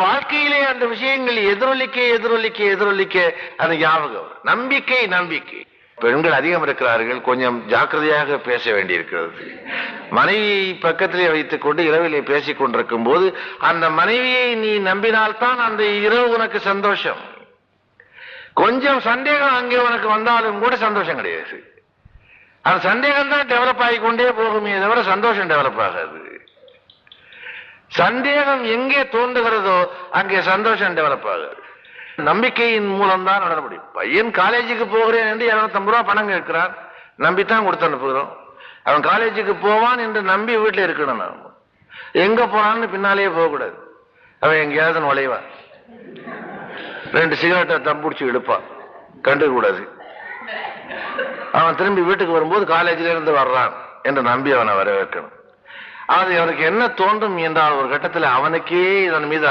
வாழ்க்கையிலே அந்த விஷயங்கள் எதிரொலிக்க எதிரொலிக்க எதிரொலிக்க அது ஞாபகம் நம்பிக்கை நம்பிக்கை. பெண்கள் அதிகம் இருக்கிறார்கள். கொஞ்சம் ஜாக்கிரதையாக பேச வேண்டியிருக்கிறது. மனைவி பக்கத்திலே வைத்துக் கொண்டு இரவிலே பேசிக் கொண்டிருக்கும் போது அந்த மனைவியை நீ நம்பினால்தான் அந்த இரவு உனக்கு சந்தோஷம். கொஞ்சம் சந்தேகம் அங்கே உனக்கு வந்தாலும் கூட சந்தோஷம் கிடையாது. அந்த சந்தேகம் தான் டெவலப் ஆகிக்கொண்டே போகுமே தவிர சந்தோஷம் டெவலப் ஆகாது. சந்தேகம் எங்கே தோன்றுகிறதோ அங்கே சந்தோஷம் டெவலப் ஆகுது. நம்பிக்கையின் மூலம் தான் நடத்த முடியும். பையன் காலேஜுக்கு போகிறேன் என்று இருநூத்தம்பது ரூபா பணம் கேட்கிறான். நம்பித்தான் கொடுத்து அனுப்புகிறோம். அவன் காலேஜுக்கு போவான் என்று நம்பி வீட்டில் இருக்கணும் நாம் எங்க போனான்னு பின்னாலேயே போகக்கூடாது. அவன் எங்கேயாவது நுழைவான். ரெண்டு சிகரெட்டை தம்புடிச்சு எடுப்பான் கண்டுக்க கூடாது. அவன் திரும்பி வீட்டுக்கு வரும்போது காலேஜில இருந்து வர்றான் என்று நம்பி அவனை வரவேற்கணும். அது அவனுக்கு என்ன தோன்றும் என்றால் ஒரு கட்டத்தில் அவனுக்கே இதன் மீது